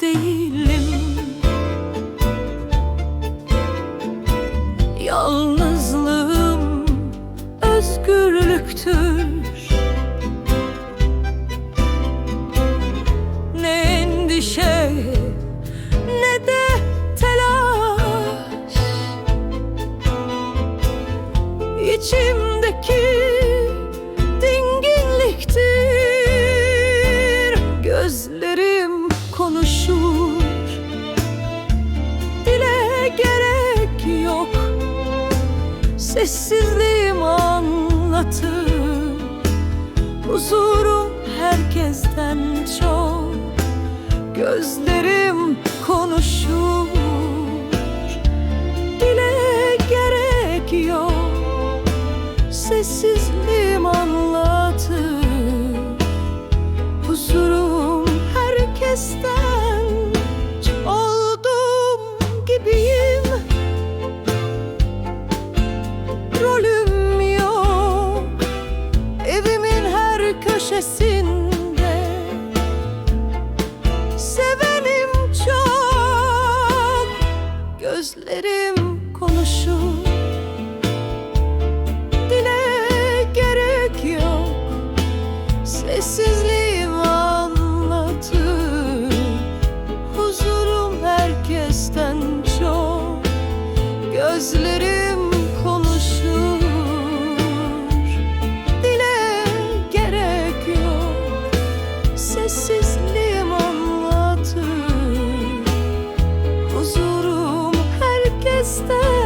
değilim. Yalnızlığım özgürlüktür. Ne endişe ne de telaş. İçimdeki Sessizliğim anlatır. Huzurum herkesten çok. Gözlerim konuşur. Dile gerek yok. Sessizliğim Gözlerim konuşur. Dile gerek yok Sessizliğim anlatır. Huzurum herkesten çok Gözlerim anlatır Huzurum herkesten